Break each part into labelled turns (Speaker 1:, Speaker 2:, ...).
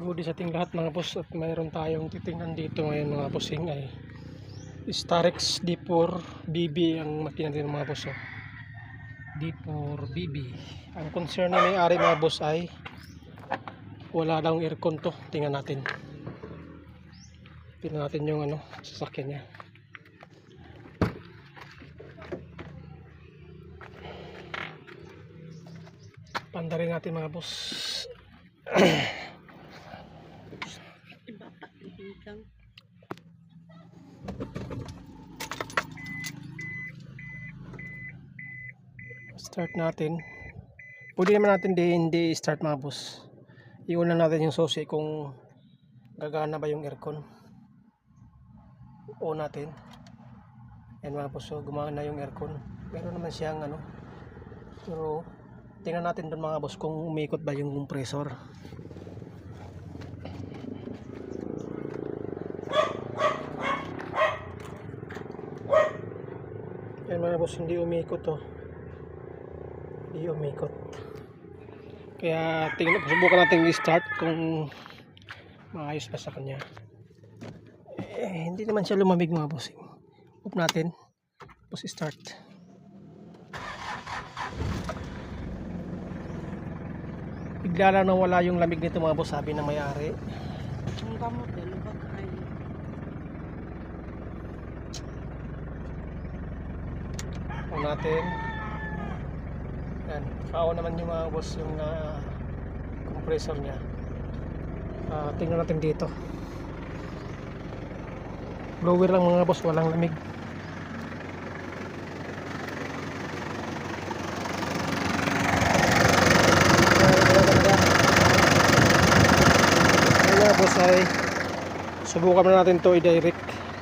Speaker 1: gabi sa ating lahat mga boss at mayroon tayong titingnan dito ngayon mga bossing ay Starex D4 BB ang makina din mga boss oh. D4 BB ang concern na may-ari mga boss ay wala daw aircon to. Tingnan natin. Tingnan natin yung ano sasakyan niya. Pandarin natin mga boss start natin. Pwede naman natin di hindi start mga boss. Iwan lang natin yung susi kung gagana ba yung aircon. O natin. Yan mga boss so gumana yung aircon. Meron naman siyang ano pero tingnan natin doon mga boss kung umikot ba yung compressor. Yan mga boss hindi umikot to hindi umikot kaya tingnan subukan natin i-start kung maayos pa sa kanya. Eh, hindi naman siya lumamig mga boss off natin. Tapos start. Bigla lang nawala yung lamig nito mga boss sabi ng may-ari.
Speaker 2: Ang gamot din, bag ay.
Speaker 1: natin yan pao naman yung mga boss yung ah, compressor niya. Ah, tingnan natin dito. Blower lang mga boss walang lamig. Boss ay subukan na natin to i-direct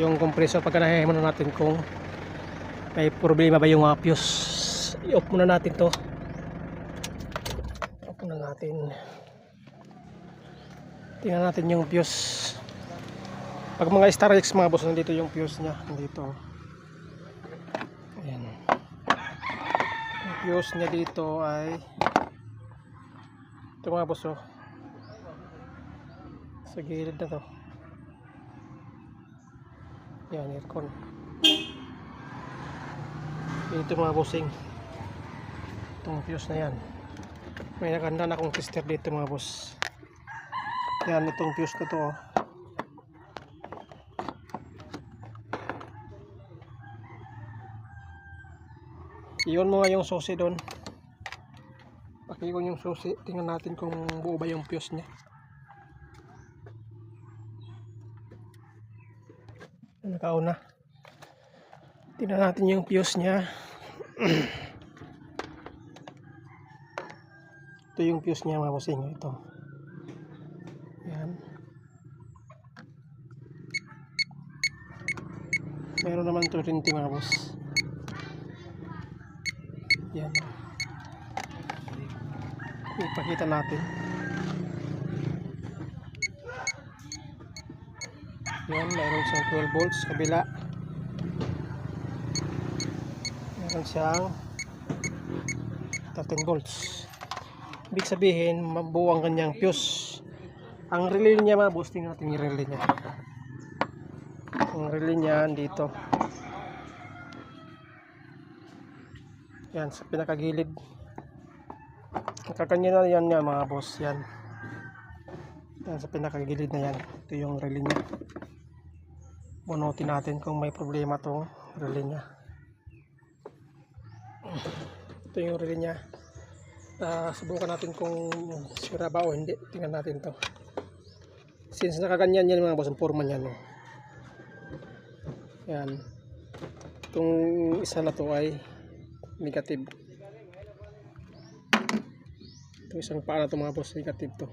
Speaker 1: yung compressor pagka nahihay muna natin kung may problema ba yung mga fuse. I-off muna natin to natin. Tingnan natin yung fuse. Pag mga Star X mga boss nandito yung fuse nya nandito. Ayan. Yung fuse nya dito ay ito mga boss oh. Sa gilid na to. Yan aircon. Ito mga bossing. Itong fuse na yan may nakanda na akong tester dito mga boss. Yan itong fuse na to oh. iyon mo nga yung susi doon. Pakiwan yung susi. Tingnan natin kung buo ba yung fuse nya nakauna. Tingnan natin yung fuse nya ito yung fuse niya mga bossing ito. Yan meron naman 20 mga boss. Yan ipakita natin. Yan meron siyang 12 volts kabila. Meron siyang 13 volts ibig sabihin mabuo ang kanyang fuse. Ang relay niya mga natin yung relay niya. Ang relay niya dito yan sa pinakagilid. Kakanya na yan nga mga boss yan. Yan sa pinakagilid na yan. Ito yung relay niya. Bunutin natin kung may problema tong relay niya. Ito yung relay niya Ah, subukan natin kung sira ba o hindi. Tingnan natin to. Since nakaganyan yan mga boss ang forma niyan no? yan. Itong isa na to ay negative. Itong isang paa na to mga boss negative to.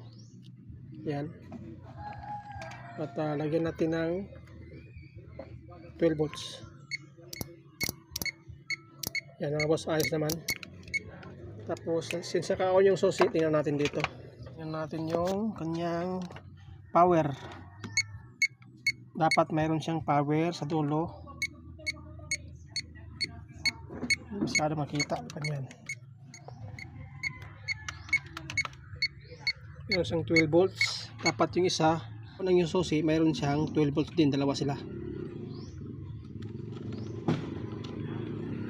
Speaker 1: Yan. At ah, lagyan natin ng 12 volts. Yan mga boss ayos naman tapos since naka-on yung susi tingnan natin dito tingnan natin yung kanyang power dapat mayroon siyang power sa dulo masyado makita ganyan Meron siyang 12 volts. Dapat yung isa, kung yung susi, mayroon siyang 12 volts din. Dalawa sila.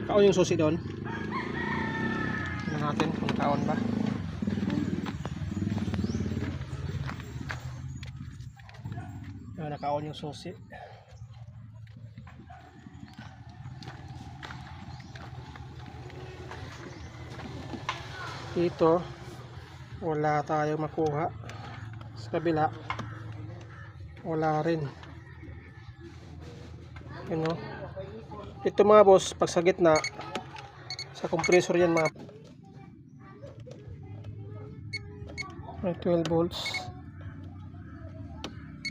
Speaker 1: Kaon yung susi doon. Natin kung kaon ba. Ayan, nakaon yung susi. Dito, wala tayong makuha. Sa kabila, wala rin. Yun no? Ito mga boss, pag sa gitna, sa compressor yan mga may 12 volts.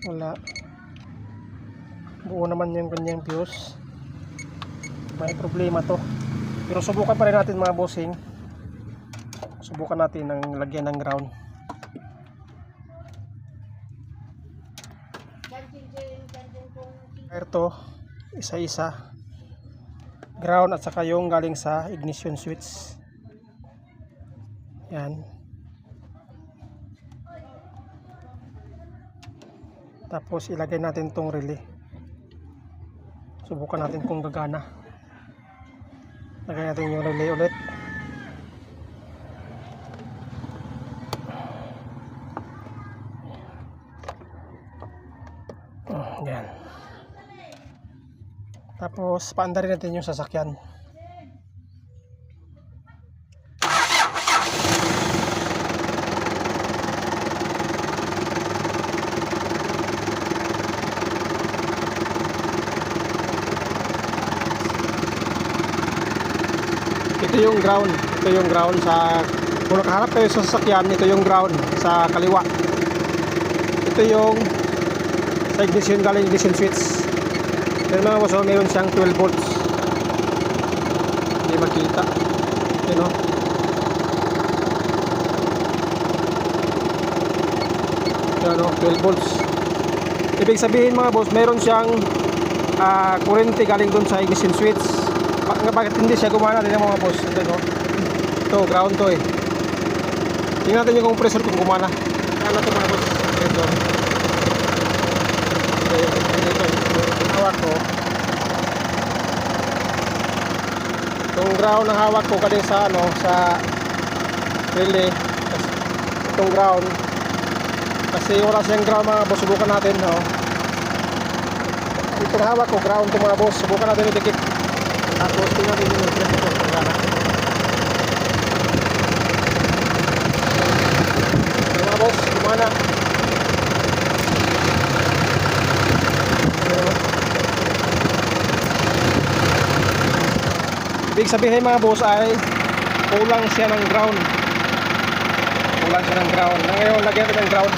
Speaker 1: Wala. Buo naman yung kanyang fuse. May problema to. Pero subukan pa rin natin mga bossing. Subukan natin ng lagyan ng ground. Wire to isa isa ground at saka yung galing sa ignition switch. Yan tapos ilagay natin tong relay. Subukan natin kung gagana. Lagay natin yung relay ulit. Oh, yan. Tapos paanda rin natin yung sasakyan ito yung ground. Ito yung ground sa kung nakaharap kayo sa sasakyan ito yung ground sa kaliwa. Ito yung sa ignition galing ignition switch. Pero mga boss oh, meron siyang 12 volts. Hindi makita. Yun o yun o 12 volts. Ibig sabihin mga boss meron siyang ah, kurente galing dun sa ignition switch ba- nga bakit hindi siya gumana? Din mga boss. Ito no? Ito ground to eh. Tingnan natin yung compressor kung gumana. Ano to mga boss? Ito. Ito hawak ko. Itong ground na hawak ko kading sa ano sa relay itong ground. Kasi wala siyang ground mga boss. Subukan natin no? Itong hawak ko. Ground to mga boss. Subukan natin idikit tapos tingnan natin yung pressure ko kung gana Ito, mga boss gumana Ayan. Ibig sabihin mga boss ay kulang siya ng ground. Kulang siya ng ground. Na ngayon, lagyan ko ng ground.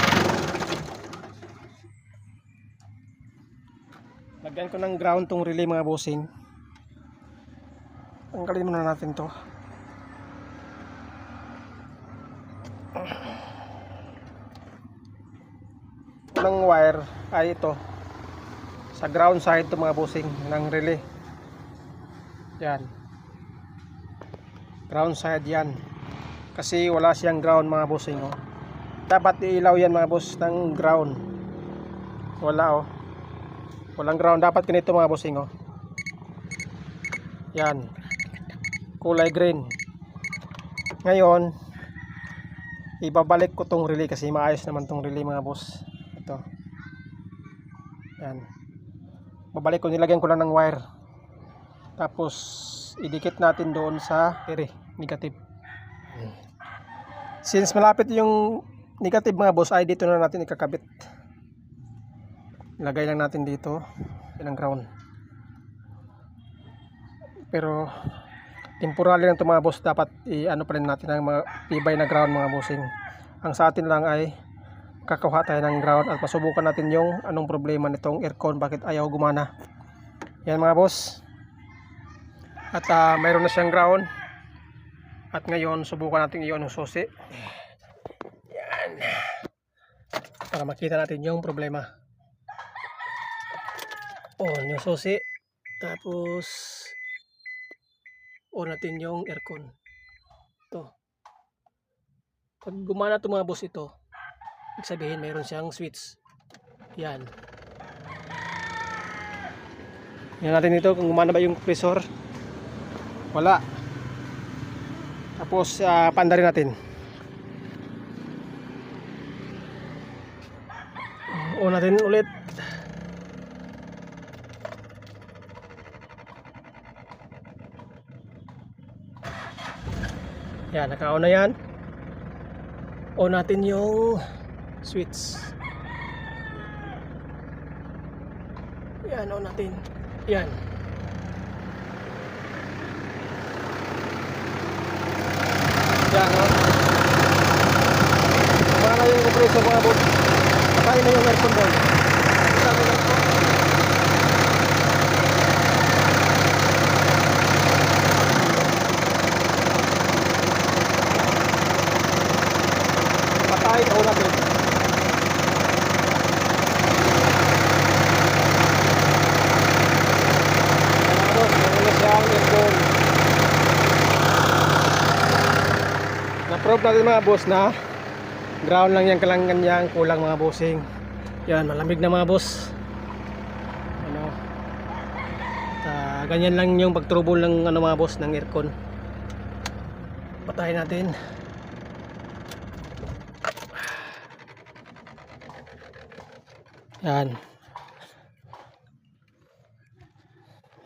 Speaker 1: Lagyan ko ng ground tong relay mga bossing. Tanggalin muna natin to. ng wire? Ay ito. Sa ground side to mga bossing ng relay. Yan. Ground side yan. Kasi wala siyang ground mga bossing oh. dapat iilaw yan mga boss ng ground. Wala oh. Walang ground. Dapat ganito mga bossing oh. yan kulay green. Ngayon ibabalik ko tong relay kasi maayos naman tong relay mga boss. Ito. Yan babalik ko nilagyan ko lang ng wire. Tapos idikit natin doon sa ere negative. Since malapit yung negative mga boss ay dito na natin ikakabit. Ilagay lang natin dito yan ang ground. Pero temporary lang ito mga boss. Dapat i-ano pa rin natin ang mga tibay na ground mga bossing. Ang sa atin lang ay kakakuha tayo ng ground at masubukan natin yung anong problema nitong aircon bakit ayaw gumana. Yan mga boss. At ah, mayroon na siyang ground. At ngayon subukan natin iyon ng susi. Yan. Para makita natin yung problema. On yung susi. Tapos on natin yung aircon ito pag gumana ito mga boss ito sabihin, mayroon siyang switch. Yan. Yan natin ito kung gumana ba yung compressor. Wala. Tapos, uh, paanda rin natin. On natin ulit. Yan, naka-on na yan. On natin yung switch. Yan, on natin. Yan. Yan, no? Wala na yung compressor mga bot. Patay na yung aircon doon. Patay na yung aircon. Patay, on natin. Mga boss, meron na siyang aircon. Na-probe natin mga boss na ground lang yan kalangan niyang kulang mga bossing. Yan, malamig na mga boss. Ano? Ah, ganyan lang yung pagtrouble ng ano mga boss ng aircon. Patayin natin. Yan.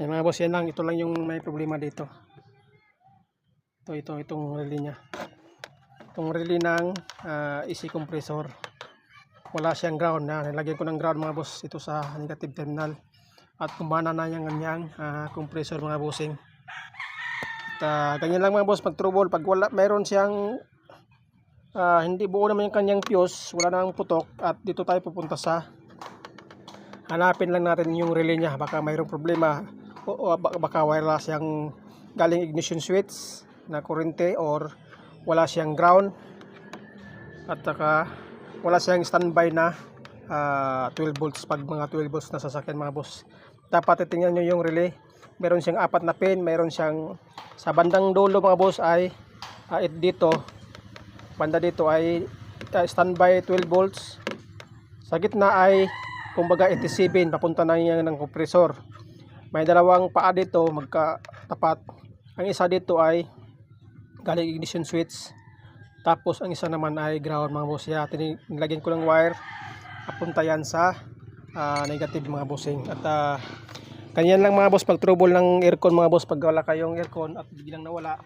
Speaker 1: Yan mga boss, yan lang. Ito lang yung may problema dito. Ito, ito, itong relay niya. Itong relay ng ah, AC compressor. Wala siyang ground na. Nilagyan ko ng ground mga boss ito sa negative terminal. At kumana na yung kanyang ah, compressor mga bossing. At ah, ganyan lang mga boss pag trouble. Pag wala, mayroon siyang ah, hindi buo naman yung kanyang fuse. Wala nang putok. At dito tayo pupunta sa hanapin lang natin yung relay niya. Baka mayroong problema. O, o baka, wala siyang galing ignition switch na kurente or wala siyang ground. At saka wala siyang standby na ah, 12 volts. Pag mga 12 volts na sasakyan mga boss. Dapat titingnan nyo yung relay. Meron siyang apat na pin meron siyang sa bandang dulo mga boss ay it dito. Banda dito ay ah, standby 12 volts. Sa gitna ay kumbaga 87 papunta na yan ng kompresor may dalawang paa dito magkatapat. Ang isa dito ay galing ignition switch. Tapos ang isa naman ay ground mga boss. Ya nilagyan ko ng wire. Papunta yan sa ah, negative mga bossing. At ah, ganyan lang mga boss pag trouble ng aircon mga boss. Pag wala kayong aircon at biglang nawala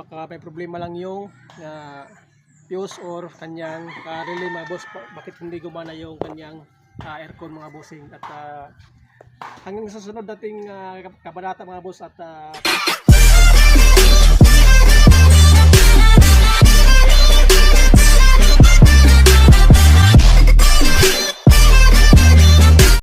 Speaker 1: baka may problema lang yung ah, fuse or kanyang ah, relay mga boss. Ba- bakit hindi gumana yung kanyang ah, aircon mga bossing? At ah, hanggang sa sunod dating ah, kabanata mga boss at ah,